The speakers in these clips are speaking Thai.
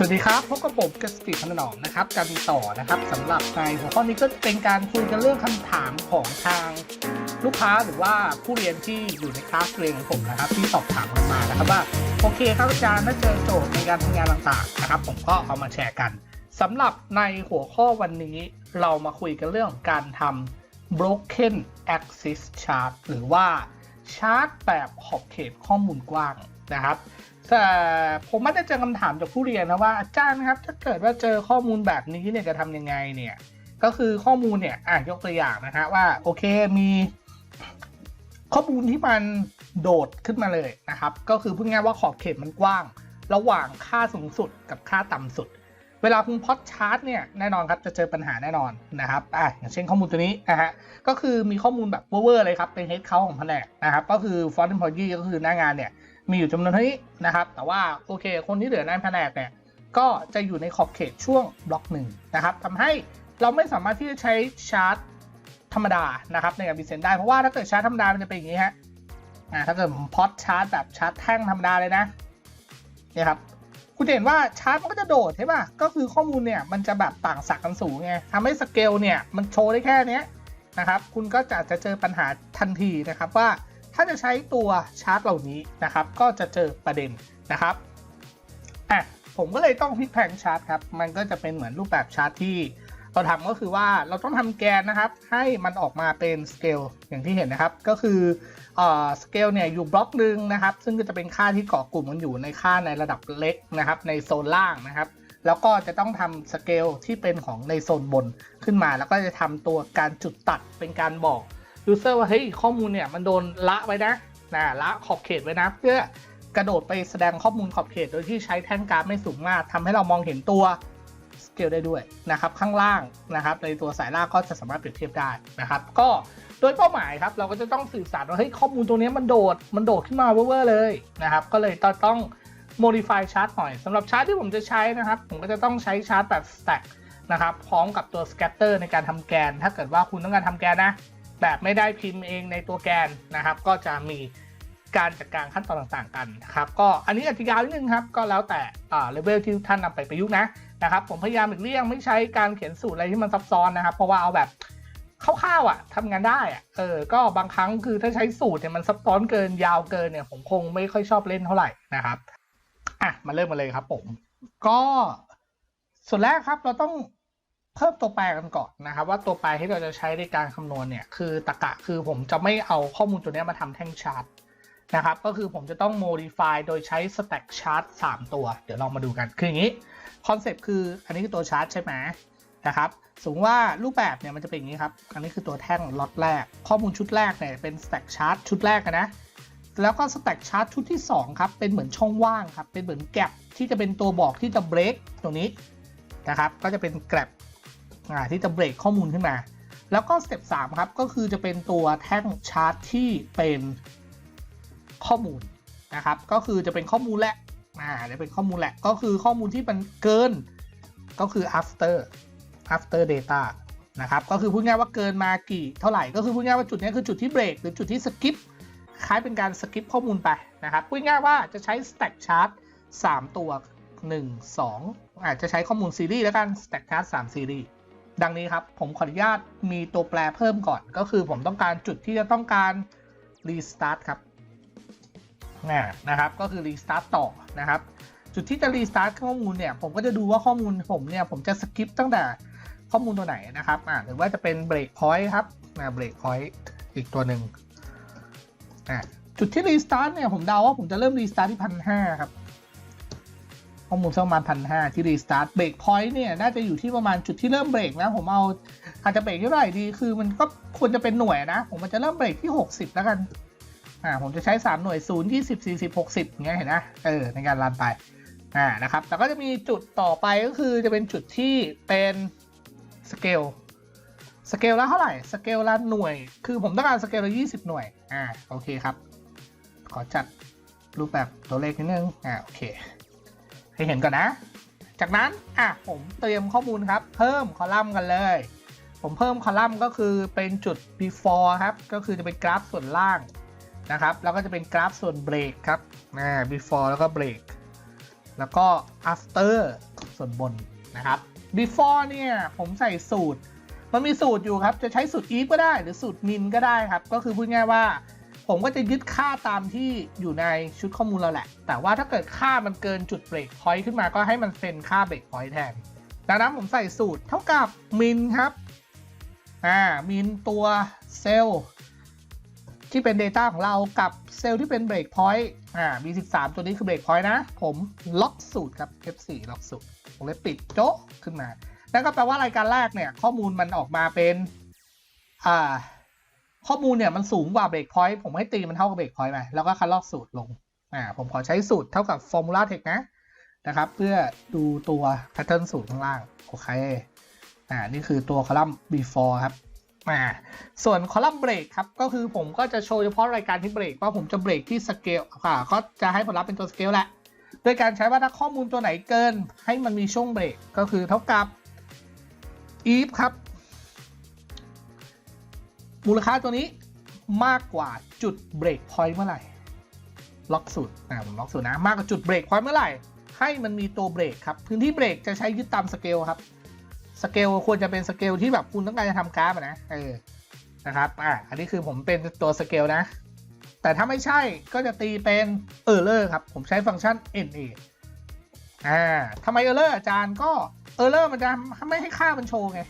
สวัสดีครับพบกับผมกสติพนนอมนะครับกันต่อนะครับสำหรับในหัวข้อนี้ก็เป็นการคุยกันเรื่องคำถามของทางลูกค้าหรือว่าผู้เรียนที่อยู่ในคลาสเรียนของผมนะครับ ที่สอบถามมามานะครับว่าโอเคครับอาจารย์ถ้าเจอโจทย์ในการทำงานต่างๆนะครับ ผมก็เอามาแชร์กันสำหรับในหัวข้อวันนี้เรามาคุยกันเรื่องการทำ broken axis chart หรือว่าชาร์ตแบบขอบเขตข้อมูลกว้างนะครับ แต่ผมมักจะเจอคำถามจากผู้เรียนนะว่าอาจารย์ครับ ถ้าเกิดว่าเจอข้อมูลแบบนี้เนี่ยจะทำยังไงเนี่ย ก็คือข้อมูลเนี่ยอะยกตัวอย่างนะฮะว่าโอเคมีข้อมูลที่มันโดดขึ้นมาเลยนะครับ ก็คือพูดง่ายว่าขอบเขตมันกว้าง ระหว่างค่าสูงสุดกับค่าต่ำสุด เวลาคุณพอดชาร์ตเนี่ยแน่นอนครับจะเจอปัญหาแน่นอนนะครับอะอย่างเช่นข้อมูลตัวนี้นะฮะก็คือมีข้อมูลแบบเวอร์เลยครับเป็นเฮดเขาของแผนกนะครับก็คือ font employee ก็คือหน้างานเนี่ย มีอยู่จำนวนเท่านี้นะครับ แต่ว่าโอเค คนที่เหลือในแผนกเนี่ยก็จะอยู่ในขอบเขตช่วงบล็อกหนึ่งนะครับทำให้เราไม่สามารถที่จะใช้ชาร์ตธรรมดานะครับในการพิเศษได้ เพราะว่าถ้าเกิดชาร์ตธรรมดามันจะเป็นอย่างนี้ฮะอ่าถ้าเกิดพอดชาร์ตแบบชาร์ตแท่งธรรมดาเลยนะเนี่ยครับคุณเห็นว่าชาร์ตมันก็จะโดดใช่ป่ะ ก็คือข้อมูลเนี่ยมันจะแบบต่างศักย์กันสูงไงทำให้สเกลเนี่ยมันโชว์ได้แค่นี้นะครับ คุณก็จะจะเจอปัญหาทันทีนะครับว่า ถ้าจะใช้ตัวชาร์ตเหล่านี้นะครับ ก็จะเจอประเด็นนะครับอะผมก็เลยต้องพลิกแพลงชาร์ตครับ มันก็จะเป็นเหมือนรูปแบบชาร์ตที่เราทำก็คือว่าเราต้องทำแกนนะครับ ให้มันออกมาเป็นสเกลอย่างที่เห็นนะครับ ก็คือเอ่อสเกลเนี่ยอยู่บล็อกหนึ่งนะครับ ซึ่งก็จะเป็นค่าที่เกาะกลุ่มกันอยู่ในค่าในระดับเล็กนะครับ ในโซนล่างนะครับ แล้วก็จะต้องทำสเกลที่เป็นของในโซนบนขึ้นมา แล้วก็จะทำตัวการจุดตัดเป็นการบอก ยูเซอร์ว่าเฮ้ยข้อมูลเนี่ยมันโดนละไว้นะนะละขอบเขตไว้นะ เพื่อกระโดดไปแสดงข้อมูลขอบเขตโดยที่ใช้แท่งกราฟไม่สูงมากทำให้เรามองเห็นตัวสเกลได้ด้วยนะครับข้างล่างนะครับในตัวสายล่างก็จะสามารถเปรียบเทียบได้นะครับ ก็โดยเป้าหมายครับเราก็จะต้องสื่อสารว่าเฮ้ยข้อมูลตัวนี้มันโดดมันโดดขึ้นมาเว่อร์เลยนะครับ ก็เลยต้องต้อง modify chart หน่อยสำหรับชาร์ตที่ผมจะใช้นะครับ ผมก็จะต้องใช้ชาร์ตแบบ stack นะครับ พร้อมกับตัว scatter ในการทำแกน ถ้าเกิดว่าคุณต้องการทำแกนนะ แบบไม่ได้พิมพ์เองในตัวแกนนะครับ ก็จะมีการจัดการขั้นตอนต่างๆกันนะครับ ก็อันนี้อาจจะยาวนิดนึงครับ ก็แล้วแต่อ่าเลเวลที่ท่านนำไปประยุกต์นะนะครับ ผมพยายามหลีกเลี่ยงไม่ใช้การเขียนสูตรอะไรที่มันซับซ้อนนะครับ เพราะว่าเอาแบบคร่าวๆอะทำงานได้อะเออก็บางครั้งคือถ้าใช้สูตรเนี่ยมันซับซ้อนเกินยาวเกินเนี่ยผมคงไม่ค่อยชอบเล่นเท่าไหร่นะครับอะมาเริ่มมาเลยครับผม ก็ส่วนแรกครับเราต้อง เพิ่มตัวแปรกันก่อนนะครับ ว่าตัวแปรที่เราจะใช้ในการคำนวณเนี่ยคือตรกะคือผมจะไม่เอาข้อมูลตัวนี้มาทำแท่งชาร์ตนะครับ ก็คือผมจะต้อง modify โดยใช้ stack chart 3 ตัว เดี๋ยวลองมาดูกัน คืออย่างนี้คอนเซปต์คืออันนี้คือตัวชาร์ตใช่ไหมนะครับสมมติว่ารูปแบบเนี่ยมันจะเป็นอย่างนี้ครับ อันนี้คือตัวแท่งล็อตแรก ข้อมูลชุดแรกเนี่ยเป็น stack chart ชุดแรกนะ แล้วก็ stack chart ชุดที่ 2 ครับ เป็นเหมือนช่องว่างครับ เป็นเหมือนแกลบที่จะเป็นตัวบอกที่จะ break ตรงนี้นะครับ ก็จะเป็นแกลบ อ่าที่จะเบรกข้อมูลขึ้นมา แล้วก็สเต็ป3ครับก็คือจะเป็นตัวแท่งชาร์ตที่เป็นข้อมูลนะครับ ก็คือจะเป็นข้อมูลแหละอ่าจะเป็นข้อมูลแหละก็คือข้อมูลที่มันเกินก็คือ after after data นะครับ ก็คือพูดง่ายว่าเกินมากี่เท่าไหร่ ก็คือพูดง่ายว่าจุดนี้คือจุดที่เบรกหรือจุดที่สกิปคล้ายเป็นการสกิปข้อมูลไปนะครับ พูดง่ายว่าจะใช้ stack chart 3 ตัว 1 2อาจจะใช้ข้อมูลซีรีส์แล้วกัน stack chart 3ซีรีส์ ดังนี้ครับ ผมขออนุญาตมีตัวแปรเพิ่มก่อน ก็คือผมต้องการจุดที่จะต้องการ restart ครับนะนะครับก็คือ restart ต่อนะครับจุดที่จะ restart ข้อมูลเนี่ยผมก็จะดูว่าข้อมูลผมเนี่ยผมจะ skip ตั้งแต่ข้อมูลตัวไหนนะครับอ่าหรือว่าจะเป็น break point ครับนะ break point อีกตัวหนึ่งอ่าจุดที่ restart เนี่ยผมเดาว่าผมจะเริ่ม restart ที่พันห้าครับ ข้อมูลสักประมาณพันห้าที่รีสตาร์ทเบรกพอยต์เนี่ยน่าจะอยู่ที่ประมาณจุดที่เริ่มเบรกนะ ผมเอาอาจจะเบรกเท่าไหร่ดี คือมันก็ควรจะเป็นหน่วยนะ ผมมันจะเริ่มเบรกที่ 60 แล้วกันอ่าผมจะใช้ 3 หน่วย 0 20 40 60อย่างเงี้ยเห็นนะเออในการรันไปอ่านะครับแล้วก็จะมีจุดต่อไปก็คือจะเป็นจุดที่เป็นสเกลสเกลละเท่าไหร่สเกลละหน่วย คือผมต้องการสเกลละ20หน่วย อ่า โอเคครับ ขอจัดรูปแบบตัวเลขนิดนึง อ่า โอเค ให้เห็นก่อนนะ จากนั้นอะผมเตรียมข้อมูลครับ เพิ่มคอลัมน์กันเลย ผมเพิ่มคอลัมน์ก็คือเป็นจุด before ครับ ก็คือจะเป็นกราฟส่วนล่างนะครับ แล้วก็จะเป็นกราฟส่วนเบรกครับอ่า before แล้วก็เบรกแล้วก็ after ส่วนบนนะครับ before เนี่ยผมใส่สูตร มันมีสูตรอยู่ครับ จะใช้สูตร if ก็ได้ หรือสูตร min ก็ได้ครับ ก็คือพูดง่ายว่า ผมก็จะยึดค่าตามที่อยู่ในชุดข้อมูลเราแหละ แต่ว่าถ้าเกิดค่ามันเกินจุดเบรกพอยต์ขึ้นมาก็ให้มันเป็นค่าเบรกพอยต์แทน ดังนั้นผมใส่สูตรเท่ากับ min ครับ อ่า min ตัวเซลล์ที่เป็น Data ของเรากับเซลล์ที่เป็น Break Point อ่า B13 ตัวนี้คือ Break Point นะ ผมล็อกสูตรครับ F4 ล็อกสูตรผมเลยปิดโจ๊ะขึ้นมา นั่นก็แปลว่ารายการแรกเนี่ย ข้อมูลมันออกมาเป็น อ่า ข้อมูลเนี่ยมันสูงกว่า Break Point ผมให้ตีมันเท่ากับ Break Point ไปแล้วก็คัดลอกสูตรลงอ่าผมขอใช้สูตรเท่ากับ Formula Text นะนะครับ เพื่อดูตัว Pattern สูตรข้างล่างโอเคอ่านี่คือตัวคอลัมน์ before ครับอ่าส่วนคอลัมน์เบรกครับ ก็คือผมก็จะโชว์เฉพาะรายการที่เบรกว่าผมจะเบรกที่สเกลค่ะก็จะให้ผลลัพธ์เป็นตัวสเกลแหละโดยการใช้ว่าถ้าข้อมูลตัวไหนเกิน ให้มันมีช่วงเบรกก็คือเท่ากับ if ครับ มูลค่าตัวนี้มากกว่าจุดเบรกพอยต์เมื่อไหร่ ล็อกสูตรอ่าผมล็อกสูตรนะ มากกว่าจุดเบรกพอยต์เมื่อไหร่ ให้มันมีตัวเบรกครับ พื้นที่เบรกจะใช้ยึดตามสเกลครับสเกลควรจะเป็นสเกลที่แบบคุณต้องการจะทำกราฟนะเออนะครับอ่าอันนี้คือผมเป็นตัวสเกลนะ แต่ถ้าไม่ใช่ก็จะตีเป็น error ครับ ผมใช้ฟังก์ชัน na อ่าทำไม error อร์อาจารย์ก็ error มันจะไม่ให้ค่ามันโชว์ไง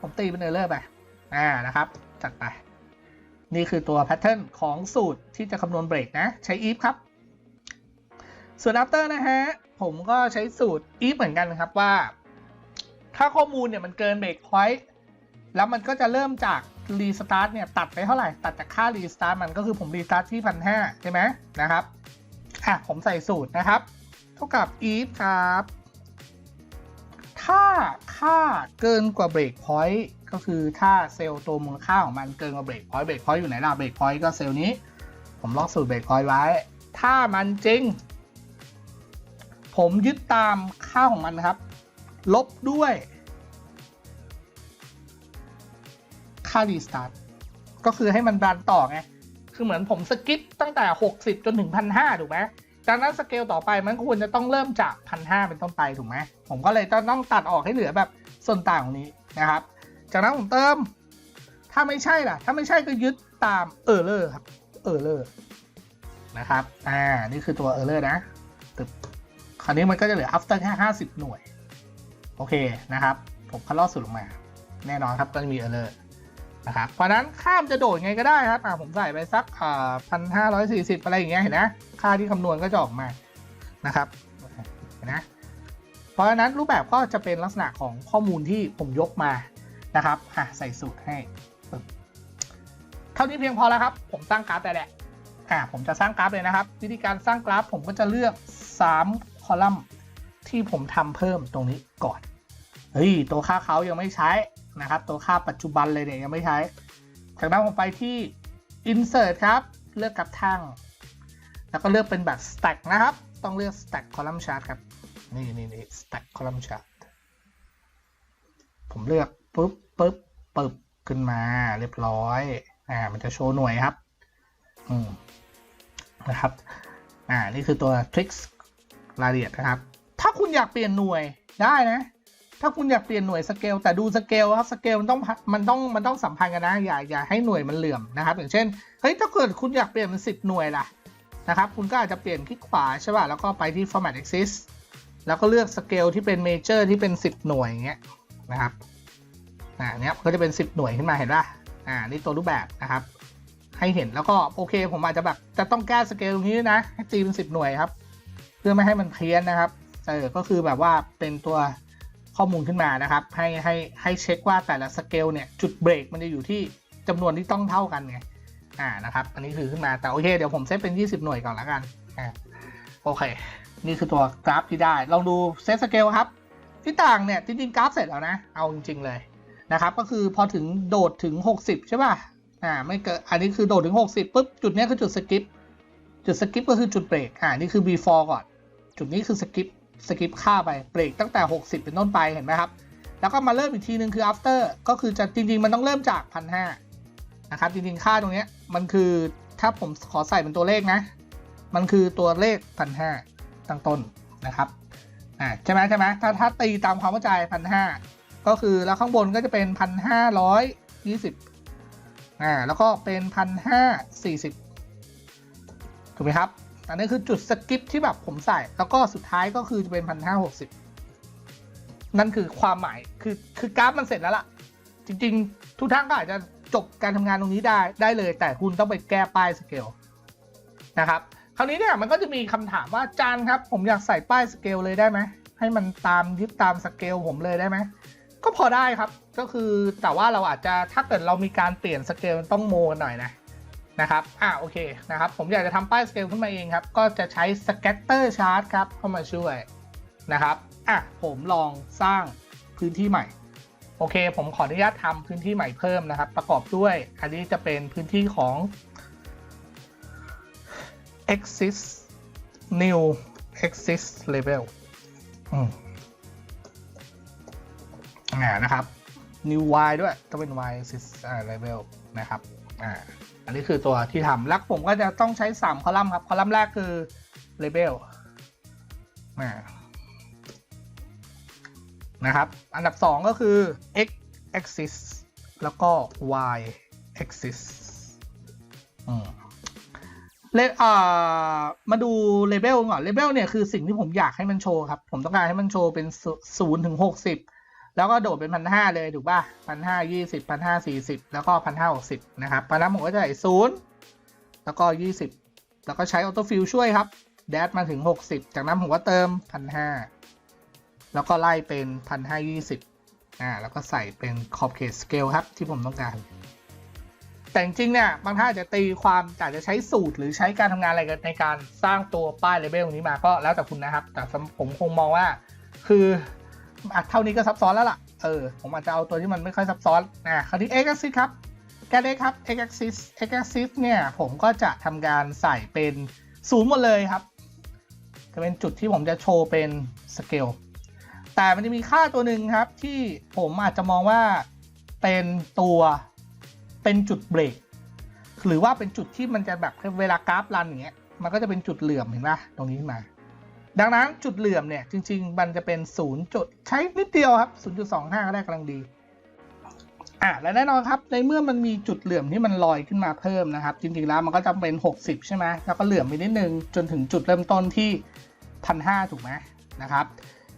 ผมตีเป็น error ไปอ่านะครับ จัดไป นี่คือตัว pattern ของสูตรที่จะคำนวณเบรกนะ ใช้ if ครับส่วน after นะฮะ ผมก็ใช้สูตร if เหมือนกันนะครับว่า ถ้าข้อมูลเนี่ยมันเกินเบรกพอยต์แล้วมันก็จะเริ่มจากรีสตาร์ทเนี่ยตัดไปเท่าไหร่ ตัดจากค่ารีสตาร์ทมันก็คือผมรีสตาร์ทที่พันห้าใช่ไหมนะครับอะผมใส่สูตรนะครับ เท่ากับ if ครับ ถ้าค่าเกินกว่าเบรกพอยต์ ก็คือถ้าเซลล์ตัวมูลค่าของมันเกินกว่าเบรกพอยต์เบรกพอยต์อยู่ไหนล่ะเบรกพอยต์ก็เซลล์นี้ ผมล็อกสูตรเบรกพอยต์ไว้ ถ้ามันจริง ผมยึดตามค่าของมันครับ ลบด้วย ค่ารีสตาร์ทก็คือให้มันรันต่อไง คือเหมือนผมสกิปตั้งแต่ 60 จนถึง1,500ถูกไหมจากนั้นสเกลต่อไปมันควรจะต้องเริ่มจาก1,500เป็นต้นไปถูกไหมผมก็เลยต้องตัดออกให้เหลือแบบส่วนต่างตรงนี้นะครับ จากนั้นผมเติม ถ้าไม่ใช่ล่ะ ถ้าไม่ใช่ก็ยึดตาม error ครับ error นะครับ อ่า นี่คือตัว error นะตึบคราวนี้มันก็จะเหลือ after แค่ 50 หน่วย โอเคนะครับ ผมคัดลอกสุดลงมา แน่นอนครับก็จะมี error นะครับ เพราะนั้นข้ามจะโดดไงก็ได้ครับ อ่าผมใส่ไปสักอ่าพันห้าร้อยสี่สิบอะไรอย่างเงี้ยเห็นนะค่าที่คำนวณก็จะออกมา นะครับ เห็นนะ เพราะฉะนั้นรูปแบบก็จะเป็นลักษณะของข้อมูลที่ผมยกมา นะครับอะใส่สูตรให้เท่านี้เพียงพอแล้วครับ ผมสร้างกราฟได้แหละอ่าผมจะสร้างกราฟเลยนะครับ วิธีการสร้างกราฟผมก็จะเลือก 3 คอลัมน์ที่ผมทำเพิ่มตรงนี้ก่อน เฮ้ย ตัวค่าเขายังไม่ใช้นะครับ ตัวค่าปัจจุบันเลยเนี่ยยังไม่ใช้ จากนั้นผมไปที่ insert ครับ เลือกกับทาง แล้วก็เลือกเป็นแบบ stack นะครับ ต้องเลือก stack column chart ครับ นี่นี่นี่ stack column chart ผมเลือกปุ๊บ ปุ๊บปึ๊บขึ้นมาเรียบร้อย อ่า มันจะโชว์หน่วยครับ อืม นะครับ อ่า นี่คือตัว tricks รายละเอียดนะครับ ถ้าคุณอยากเปลี่ยนหน่วยได้นะ ถ้าคุณอยากเปลี่ยนหน่วยสเกลแต่ดูสเกลครับ สเกลมันต้อง มันต้อง มันต้องสัมพันธ์กันนะ อย่า อย่าให้หน่วยมันเหลื่อมนะครับ อย่างเช่น เฮ้ย ถ้าเกิดคุณอยากเปลี่ยนเป็นสิบหน่วยล่ะ นะครับ คุณก็อาจจะเปลี่ยนคลิกขวาใช่ป่ะ แล้วก็ไปที่ format axis แล้วก็เลือกสเกลที่เป็น major ที่เป็น 10 หน่วยอย่างเงี้ยนะครับ อ่าเนี้ยก็จะเป็น 10 หน่วยขึ้นมาเห็นป่ะอ่านี่ตัวรูปแบบนะครับ ให้เห็นแล้วก็โอเคผมอาจจะแบบจะต้องแก้สเกลตรงนี้นะให้ตีเป็น10 หน่วยครับ เพื่อไม่ให้มันเพี้ยนนะครับเออก็คือแบบว่าเป็นตัวข้อมูลขึ้นมานะครับ ให้ให้ให้เช็คว่าแต่ละสเกลเนี่ยจุดเบรกมันจะอยู่ที่จำนวนที่ต้องเท่ากันไงอ่านะครับอันนี้คือขึ้นมาแต่โอเคเดี๋ยวผมเซตเป็น 20 หน่วยก่อนแล้วกันอ่าโอเค นี่คือตัวกราฟที่ได้ ลองดูเซตสเกลครับ ที่ต่างเนี่ยจริงๆกราฟเสร็จแล้วนะ เอาจริงๆเลย นะครับ ก็คือพอถึงโดดถึง 60 ใช่ป่ะ อ่า ไม่เกิด อันนี้คือโดดถึง 60ปุ๊บ จุดนี้คือจุดสกิป จุดสกิปก็คือจุดเบรก อ่า นี่คือ before ก่อน จุดนี้คือสกิป สกิปค่าไป เบรกตั้งแต่ 60 เป็นต้นไป เห็นไหมครับ แล้วก็มาเริ่มอีกทีนึงคือ after ก็คือจะจริงๆ มันต้องเริ่มจาก1,500นะครับ จริงๆ ค่าตรงนี้มันคือ ถ้าผมขอใส่เป็นตัวเลขนะ มันคือตัวเลข1,500ตั้งต้นนะครับ อ่า ใช่ไหมใช่ไหมถ้าถ้าตีตามความเข้าใจพันห้า ก็คือแล้วข้างบนก็จะเป็นพันห้าร้อยยี่สิบอ่าแล้วก็เป็นพันห้าสี่สิบถูกไหมครับ อันนี้คือจุดสกิปที่แบบผมใส่ แล้วก็สุดท้ายก็คือจะเป็นพันห้าหกสิบนั่นคือความหมายคือคือกราฟมันเสร็จแล้วล่ะ จริง ๆ ทุกท่านก็อาจจะจบการทำงานตรงนี้ได้ได้เลย แต่คุณต้องไปแก้ป้ายสเกลนะครับคราวนี้เนี่ยมันก็จะมีคำถามว่าจานครับ ผมอยากใส่ป้ายสเกลเลยได้ไหมให้มันตามยึดตามสเกลผมเลยได้ไหม ก็พอได้ครับ ก็คือแต่ว่าเราอาจจะถ้าเกิดเรามีการเปลี่ยนสเกลต้องโมกันหน่อยนะนะครับ อ่าโอเคนะครับ ผมอยากจะทำป้ายสเกลขึ้นมาเองครับ ก็จะใช้สเก็ตเตอร์ชาร์ตครับ เข้ามาช่วยนะครับ อะผมลองสร้างพื้นที่ใหม่ โอเค ผมขออนุญาตทำพื้นที่ใหม่เพิ่มนะครับ ประกอบด้วย อันนี้จะเป็นพื้นที่ของ exist new exist level อืม อ่านะครับ new y ด้วยต้องเป็น y exist อ่า level นะครับอ่าอันนี้คือตัวที่ทำแล้วผมก็จะต้องใช้ 3 คอลัมน์ครับ คอลัมน์แรกคือ label อ่านะครับ อันดับ 2 ก็คือ x axis แล้วก็ y axis อืมเลอ่ามาดูเลเบลก่อนเลเบลเนี่ยคือสิ่งที่ผมอยากให้มันโชว์ครับ ผมต้องการให้มันโชว์เป็นศูนย์ถึงหกสิบ แล้วก็โดดเป็นพันห้าเลยถูกป่ะพันห้ายี่สิบพันห้าสี่สิบแล้วก็พันห้าหกสิบนะครับพราะนั้นผมก็จะใส่ศูนย์แล้วก็ยี่สิบแล้วก็ใช้ออโต้ฟิลช่วยครับแดดมาถึงหกสิบจากนั้นผมก็เติมพันห้าแล้วก็ไล่เป็นพันห้ายี่สิบอ่าแล้วก็ใส่เป็นขอบเขตสเกลครับที่ผมต้องการ แต่จริงเนี่ยบางท่านอาจจะตีความอาจจะใช้สูตรหรือใช้การทำงานอะไรกันในการสร้างตัวป้ายเลเบลนี้มาก็แล้วแต่คุณนะครับ แต่ผมคงมองว่าคือ อะเท่านี้ก็ซับซ้อนแล้วล่ะ เออ ผมอาจจะเอาตัวที่มันไม่ค่อยซับซ้อนอะคราวนี้ x axis ครับ แกเล็กครับ x axis x axis เนี่ย ผมก็จะทำการใส่เป็นศูนย์หมดเลยครับ จะเป็นจุดที่ผมจะโชว์เป็นสเกล แต่มันจะมีค่าตัวหนึ่งครับ ที่ผมอาจจะมองว่าเป็นตัวเป็นจุดเบรก หรือว่าเป็นจุดที่มันจะแบบเวลากราฟรันอย่างเงี้ย มันก็จะเป็นจุดเหลื่อมเห็นปะตรงนี้ขึ้นมา ดังนั้นจุดเหลื่อมเนี่ยจริง ๆ มันจะเป็น0จุดใช้นิดเดียวครับ0.25ก็ได้กำลังดีอะและแน่นอนครับในเมื่อมันมีจุดเหลื่อมที่มันลอยขึ้นมาเพิ่มนะครับ จริงๆแล้วมันก็จะเป็น 60 ใช่ไหมแล้วก็เหลื่อมไปนิดนึงจนถึงจุดเริ่มต้นที่1,500ถูกไหมนะครับ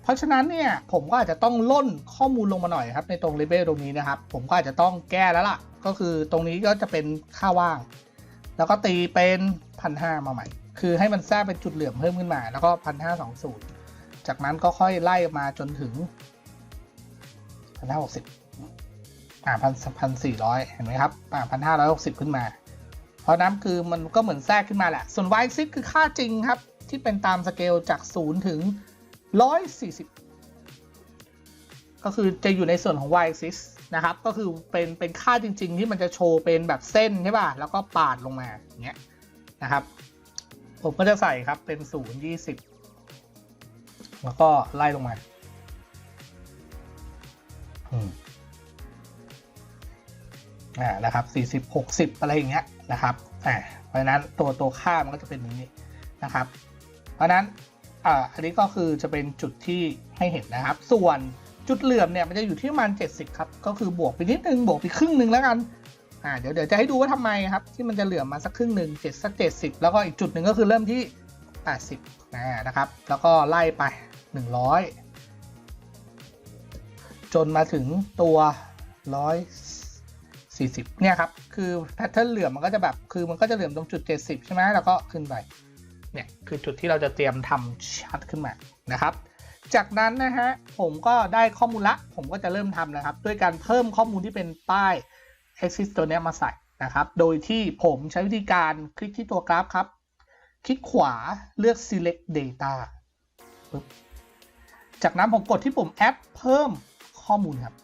เพราะฉะนั้นเนี่ยผมก็อาจจะต้องล่นข้อมูลลงมาหน่อยครับในตรงเลเวลตรงนี้นะครับ ผมก็อาจจะต้องแก้แล้วล่ะ ก็คือตรงนี้ก็จะเป็นค่าว่าง แล้วก็ตีเป็นพันห้ามาใหม่ คือให้มันแทรกเป็นจุดเหลื่อมเพิ่มขึ้นมา แล้วก็พันห้าสองศูนย์จากนั้นก็ค่อยไล่มาจนถึงพันห้าหกสิบอ่าพันพันสี่ร้อยเห็นไหมครับอ่าพันห้าร้อยหกสิบขึ้นมา เพราะนั้นคือมันก็เหมือนแทรกขึ้นมาแหละ ส่วน y ซิคือค่าจริงครับ ที่เป็นตามสเกลจากศูนย์ถึงร้อยสี่สิบก็คือจะอยู่ในส่วนของ y axis นะครับ ก็คือเป็นเป็นค่าจริง ๆ ที่มันจะโชว์เป็นแบบเส้นใช่ป่ะ แล้วก็ปาดลงมาอย่างเงี้ยนะครับ ผมก็จะใส่ครับเป็นศูนย์ยี่สิบแล้วก็ไล่ลงมาอ่านะครับสี่สิบหกสิบอะไรอย่างเงี้ยนะครับอ่าเพราะฉะนั้นตัวตัวค่ามันก็จะเป็นอย่างนี้นะครับ เพราะฉะนั้นอ่าอันนี้ก็คือจะเป็นจุดที่ให้เห็นนะครับ ส่วนจุดเหลื่อมเนี่ยมันจะอยู่ที่ประมาณ70 ครับ ก็คือบวกไปนิดนึงบวกไปครึ่งหนึ่งแล้วกัน อ่าเดี๋ยวเดี๋ยวจะให้ดูว่าทำไมครับ ที่มันจะเหลื่อมมาสักครึ่งหนึ่งเจ็ดสักเจ็ดสิบแล้วก็อีกจุดหนึ่งก็คือเริ่มที่80อ่านะครับ แล้วก็ไล่ไป100จนมาถึงตัว140เนี่ยครับ คือแพทเทิร์นเหลื่อมมันก็จะแบบ คือมันก็จะเหลื่อมตรงจุด70ใช่ไหมแล้วก็ขึ้นไป เนี่ยคือจุดที่เราจะเตรียมทำชัดขึ้นมานะครับจากนั้นนะฮะผมก็ได้ข้อมูลละ ผมก็จะเริ่มทำนะครับ ด้วยการเพิ่มข้อมูลที่เป็นป้าย Axis ตัวนี้มาใส่นะครับ โดยที่ผมใช้วิธีการคลิกที่ตัวกราฟครับ คลิกขวาเลือก select data ปึ๊บจากนั้นผมกดที่ปุ่ม add เพิ่มข้อมูลครับ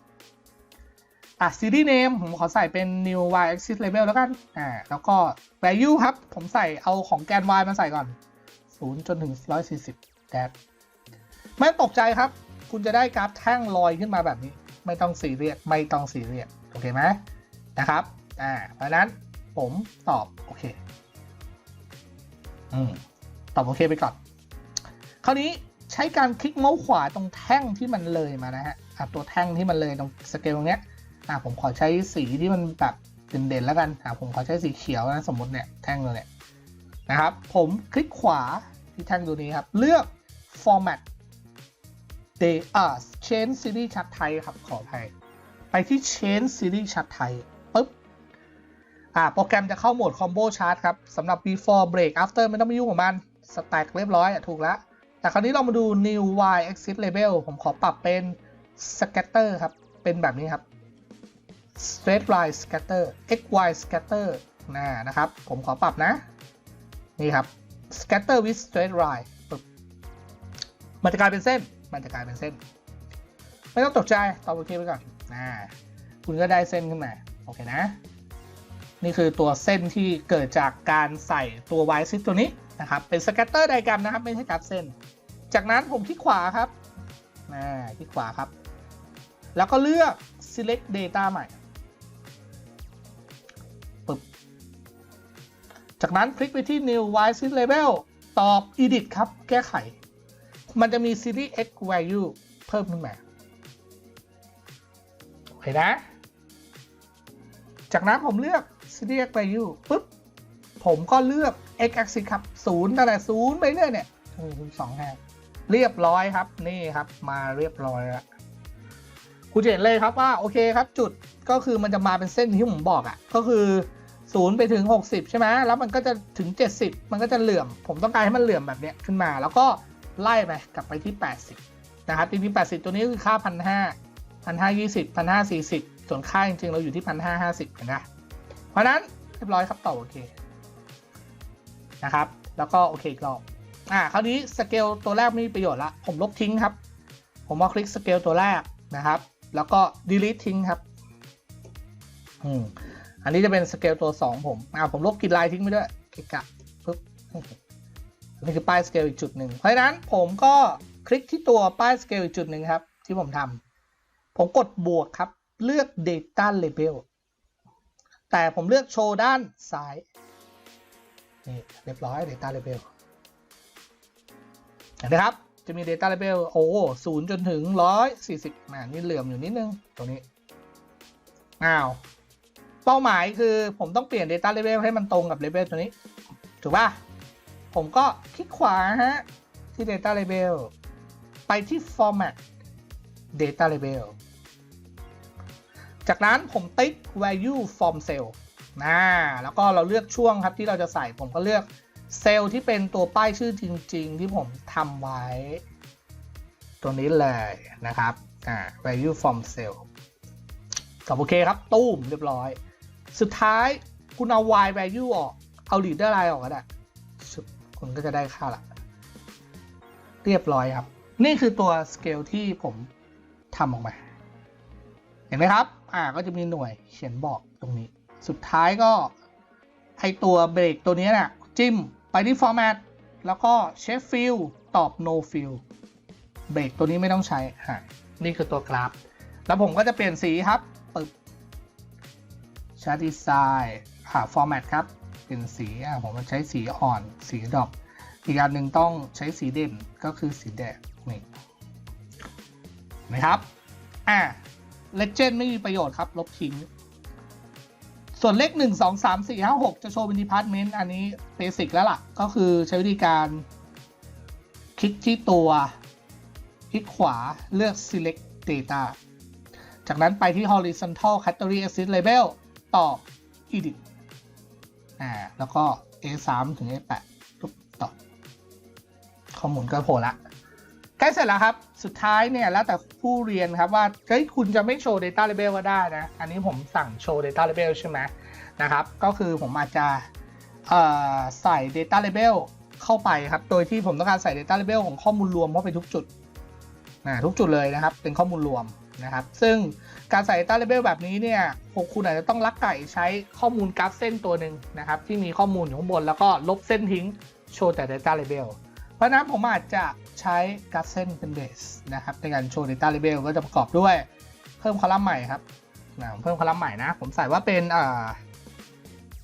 อะ series name ผมขอใส่เป็น new y axis label แล้วกัน อ่า แล้วก็ value ครับ ผมใส่เอาของแกน y มาใส่ก่อน 0 จนถึง 140แดดไม่ตกใจครับ คุณจะได้กราฟแท่งลอยขึ้นมาแบบนี้ ไม่ต้องซีเรียสไม่ต้องซีเรียสโอเคไหม นะครับ อ่า เพราะนั้นผมตอบโอเค อืม ตอบโอเคไปก่อน คราวนี้ใช้การคลิกเมาส์ขวาตรงแท่งที่มันเลยมานะฮะ อะตัวแท่งที่มันเลยตรงสเกลตรงเนี้ย อะผมขอใช้สีที่มันแบบเด่นๆแล้วกัน อะผมขอใช้สีเขียวนะสมมติเนี่ยแท่งตัวเนี่ยนะครับ ผมคลิกขวาที่แท่งตัวนี้ครับ เลือก format day อ่า change series chart type ครับขออภัยไปที่ change series chart type ปุ๊บ อ่าโปรแกรมจะเข้าโหมด combo chart ครับสำหรับ before break after ไม่ต้องไปยุ่งกับมัน stack เรียบร้อยอะถูกแล้ว แต่คราวนี้เรามาดู new y axis label ผมขอปรับเป็น scatter ครับ เป็นแบบนี้ครับ straight line scatter x y scatter นะนะครับ ผมขอปรับนะ นี่ครับ scatter with straight line มันจะกลายเป็นเส้น มันจะกลายเป็นเส้น ไม่ต้องตกใจตอบโอเคไปก่อนนะคุณก็ได้เส้นขึ้นมา โอเคนะ นี่คือตัวเส้นที่เกิดจากการใส่ตัว y axis ตัวนี้นะครับ เป็น scatter diagram นะครับ ไม่ใช่กราฟเส้น จากนั้นผมคลิกขวาครับนะคลิกขวาครับ แล้วก็เลือก select data ใหม่ปึ๊บจากนั้นคลิกไปที่ new y axis label ตอบ edit ครับ แก้ไข มันจะมี series x value เพิ่มขึ้นมาโอเคนะ จากนั้นผมเลือก series x value ปุ๊บ ผมก็เลือก x axis ครับ0ตั้งแต่0ไปเรื่อยเนี่ยคูณสองแห่เรียบร้อยครับนี่ครับ มาเรียบร้อยแล้วคุณจะเห็นเลยครับว่าโอเคครับ จุดก็คือมันจะมาเป็นเส้นที่ผมบอกอะ่ะ ก็คือ0ไปถึง 60 ใช่ไหมแล้วมันก็จะถึง 70 มันก็จะเหลื่อม ผมต้องการให้มันเหลื่อมแบบเนี้ยขึ้นมา แล้วก็ไล่ไปกลับไปที่ 80 นะครับจริงๆ80 ตัวนี้คือค่า1,500 1,520 1,540ส่วนค่าจริงๆเราอยู่ที่1,550เห็นไหม เพราะนั้นเรียบร้อยครับต่อโอเคนะครับ แล้วก็โอเคอีกรอบอ่าคราวนี้สเกลตัวแรกไม่มีประโยชน์ละ ผมลบทิ้งครับ ผมมาคลิกสเกลตัวแรกนะครับ แล้วก็ delete ทิ้งครับอืมอันนี้จะเป็นสเกลตัว 2 ผมอ่าผมลบกรีดลน์ทิ้งไปด้วยคลิกกะปึ๊บนนี้คือป้ายสเกลอีกจุดหนึ่งเพราะฉะนั้นผมก็คลิกที่ตัวป้ายสเกลอีกจุดหนึ่งครับ ที่ผมทำผมกดบวกครับ เลือก data label แต่ผมเลือกโชว์ด้านซ้าย นี่เรียบร้อย Data Label เห็นไหมครับ จะมี Data Label โอ้ศูนย์จนถึงร้อยสี่สิบแหมนี่เหลื่อมอยู่นิดนึง ตรงนี้ อ้าว เป้าหมายคือผมต้องเปลี่ยน Data Label ให้มันตรงกับ Label ตัวนี้ ถูกป่ะ ผมก็คลิกขวาฮะ ที่ Data Label ไปที่ Format Data Label จากนั้นผมติ๊ก value from cell นะแล้วก็เราเลือกช่วงครับที่เราจะใส่ผมก็เลือกเซลล์ที่เป็นตัวป้ายชื่อจริง ๆ ที่ผมทำไว้ ตัวนี้เลยนะครับอ่า value from cell กับโอเคครับ ตู้มเรียบร้อย สุดท้ายคุณเอา y value ออก เอา leader line ออกก็ได้ชุบคุณก็จะได้ค่าละ เรียบร้อยครับ นี่คือตัวสเกลที่ผมทำออกมา เห็นไหมครับ อ่าก็จะมีหน่วยเขียนบอกตรงนี้ สุดท้ายก็ไอตัวเบรกตัวนี้นะ่ะจิ้มไปที่ format แล้วก็เชฟฟิลตอบ no fill เบรกตัวนี้ไม่ต้องใช้ฮะนี่คือตัวกราฟ แล้วผมก็จะเปลี่ยนสีครับปึ๊บชาร์ตดีไซน์หา format ครับ เป็นสีอะผมจะใช้สีอ่อน สีดอปอีกอันหนึ่งต้องใช้สีเด่นก็คือสีแดงนี่นะครับ อ่าะ Legend ไม่มีประโยชน์ครับ ลบทิ้ง ส่วนเลข1 2 3 4 5 6จะโชว์เป็น Department อันนี้เบสิกแล้วล่ะ ก็คือใช้วิธีการ คลิกที่ตัว คลิกขวาเลือก select data จากนั้นไปที่ horizontal category axis label ต่อ edit อ่า แล้วก็ A3 ถึง A8 ทุกต่อ ข้อมูลก็โผล่ละ ล้เสร็จแล้วครับ สุดท้ายเนี่ยแล้วแต่ผู้เรียนครับว่าเฮ้ยคุณจะไม่โชว์ Data Label ก็ได้นะ อันนี้ผมสั่งโชว์ Data Label ใช่ไหมนะครับ ก็คือผมอาจจะใส่ Data Label เข้าไปครับ โดยที่ผมต้องการใส่ Data Label ของข้อมูลรวมเข้าไปทุกจุดนะทุกจุดเลยนะครับ เป็นข้อมูลรวมนะครับ ซึ่งการใส่ Data Label แบบนี้เนี่ยพวกคุณอาจจะต้องลักไก่ใช้ข้อมูลกราฟเส้นตัวหนึ่งนะครับ ที่มีข้อมูลอยู่ข้างบนแล้วก็ลบเส้นทิ้งโชว์แต่ Data Label ราะนั้นผมอาจจะใช้กราฟเส้นเป็นเบสนะครับในการโชว์ Data Label ก็จะประกอบด้วยเพิ่มคอลัมน์ใหม่ครับนะเพิ่มคอลัมน์ใหม่นะ ผมใส่ว่าเป็นอ่า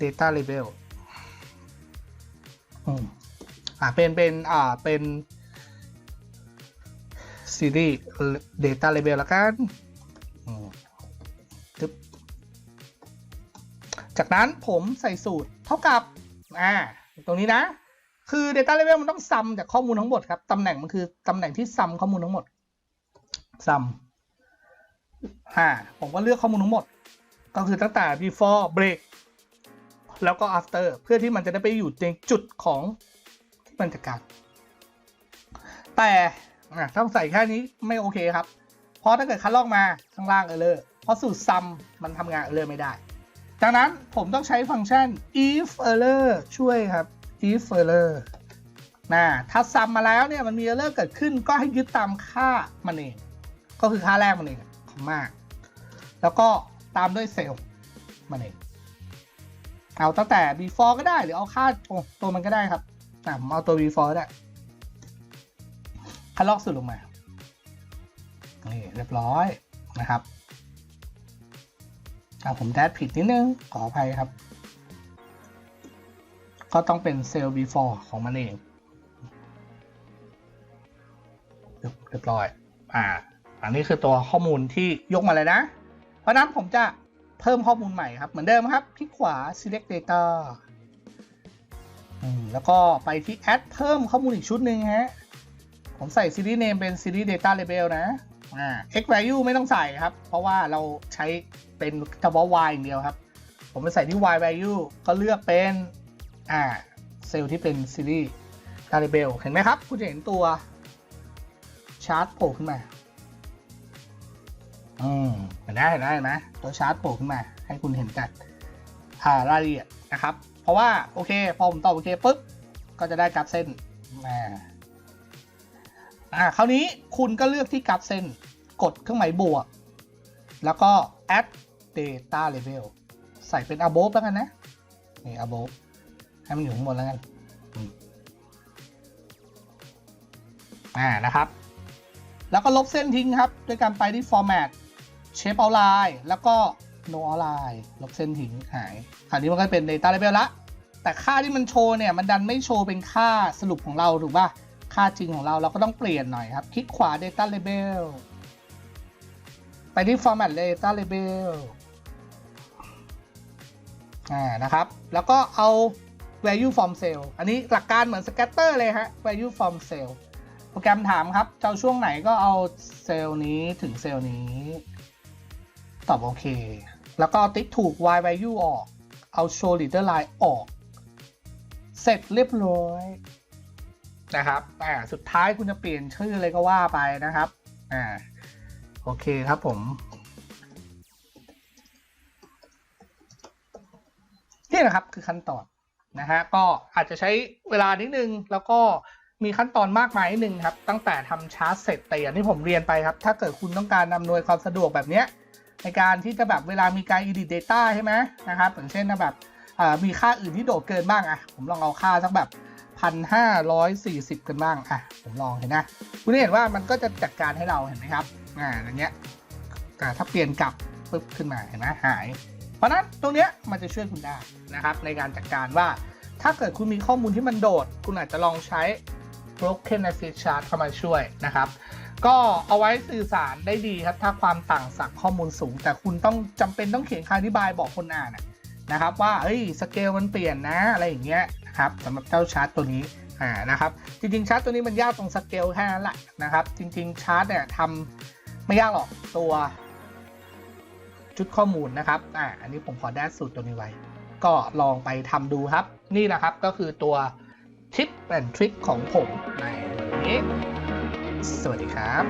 Data Label อืมอ่าเป็นเป็นอ่าเป็น series data label ล้วกันอืมตึ๊บจากนั้นผมใส่สูตรเท่ากับอ่าตรงนี้นะ คือ data label มันต้องซัมจากข้อมูลทั้งหมดครับตำแหน่งมันคือตำแหน่งที่ซัมข้อมูลทั้งหมดซัมอ่าผมก็เลือกข้อมูลทั้งหมด ก็คือตั้งแต่ before break แล้วก็ after เพื่อที่มันจะได้ไปอยู่ในจุดของที่มันจะการแต่ต้องใส่แค่นี้ไม่โอเคครับ เพราะถ้าเกิดคัดลอกมาข้างล่างเออเลอร์เพราะสูตรซัมมันทำงานเออเลอร์ไม่ได้ ดังนั้นผมต้องใช้ฟังก์ชัน if error ช่วยครับ if error นะถ้าซัมมาแล้วเนี่ยมันมี error เกิดขึ้นก็ให้ยึดตามค่ามันเอง ก็คือค่าแรกมันเองคอมมาแล้วก็ตามด้วยเซลล์มันเองเอาตั้งแต่ before ก็ได้หรือเอาค่าตัวมันก็ได้ครับอะผมเอาตัว before ได้คัดลอกสุดลงมานี่เรียบร้อยนะครับอะผมแดดผิดนิดนึงขออภัยครับ ก็ต้องเป็นเซลล์ before ของมันเองเรียบร้อย อ่า อันนี้คือตัวข้อมูลที่ยกมาเลยนะ เพราะนั้นผมจะเพิ่มข้อมูลใหม่ครับ เหมือนเดิมครับ คลิกขวา select data แล้วก็ไปที่ add เพิ่มข้อมูลอีกชุดหนึ่งฮะ ผมใส่ series name เป็น series data label นะ อ่า x value ไม่ต้องใส่ครับ เพราะว่าเราใช้เป็นเฉพาะ y อย่างเดียวครับ ผมไปใส่ที่ y value ก็เลือกเป็น อ่าเซลล์ที่เป็น series data label เห็นไหมครับ คุณจะเห็นตัวชาร์ตโผล่ขึ้นมาอืมเห็นไหมเห็นไหมเห็นไหมตัวชาร์ตโผล่ขึ้นมา ให้คุณเห็นกันอ่ารายละเอียดนะครับ เพราะว่าโอเค พอผมตอบโอเคปุ๊บก็จะได้กราฟเส้นมาอ่าคราวนี้คุณก็เลือกที่กราฟเส้นกดเครื่องหมายบวก แล้วก็ add data label ใส่เป็น above แล้วกันนะ นี่ above ให้มันอยู่ข้างบนแล้วกันอ่านะครับ แล้วก็ลบเส้นทิ้งครับ ด้วยการไปที่ format shape outline แล้วก็ no outline ลบเส้นทิ้งหายคราวนี้มันก็เป็น data label ละ แต่ค่าที่มันโชว์เนี่ย มันดันไม่โชว์เป็นค่าสรุปของเราถูกป่ะ ค่าจริงของเราเราก็ต้องเปลี่ยนหน่อยครับ คลิกขวา data label ไปที่ format data label อ่านะครับ แล้วก็เอา value from cell อันนี้หลักการเหมือน scatter เลยฮะ value from cell โปรแกรมถามครับจะเอาช่วงไหนก็เอาเซลล์นี้ถึงเซลล์นี้ ตอบโอเค แล้วก็ติ๊กถูก y value ออก เอา show leader line ออก เสร็จเรียบร้อยนะครับอ่าสุดท้ายคุณจะเปลี่ยนชื่ออะไรก็ว่าไปนะครับอ่าโอเคครับผมนี่นะครับคือขั้นตอน นะฮะก็อาจจะใช้เวลานิดนึง แล้วก็มีขั้นตอนมากมายนิดนึงครับ ตั้งแต่ทำชาร์ตเสร็จแต่อย่างที่ผมเรียนไปครับ ถ้าเกิดคุณต้องการอำนวยความสะดวกแบบเนี้ยในการที่จะแบบเวลามีการ edit data ใช่ไหมนะครับอย่างเช่นนะแบบมีค่าอื่นที่โดดเกินบ้างอะผมลองเอาค่าสักแบบพันห้าร้อยสี่สิบกันบ้างอะผมลองเห็นนะ คุณเห็นว่ามันก็จะจัดการให้เราเห็นไหมครับอ่าอย่างเงี้ยถ้าเปลี่ยนกลับปึ๊บขึ้นมาเห็นไหมหาย เพราะนั้นตรงเนี้ยมันจะช่วยคุณได้นะครับในการจัดการว่า ถ้าเกิดคุณมีข้อมูลที่มันโดด คุณอาจจะลองใช้ broken access chart เข้ามาช่วยนะครับ ก็เอาไว้สื่อสารได้ดีครับ ถ้าความต่างศักข้อมูลสูง แต่คุณต้องจำเป็นต้องเขียนคำอธิบายบอกคนอ่านนะครับ ว่าเฮ้ยสเกลมันเปลี่ยนนะอะไรอย่างเงี้ยนะครับสำหรับเจ้าชาร์ตตัวนี้อ่านะครับจริงๆชาร์ตตัวนี้มันยากตรงสเกลแค่นั้นแหละนะครับ จริงๆชาร์ตเนี่ยทำไม่ยากหรอกตัว ชุดข้อมูลนะครับ อ่า อันนี้ผมขอแดดสูตรตัวนี้ไว้ ก็ลองไปทำดูครับ นี่นะครับก็คือตัวทิปแอนทริคของผมในวันนี้ สวัสดีครับ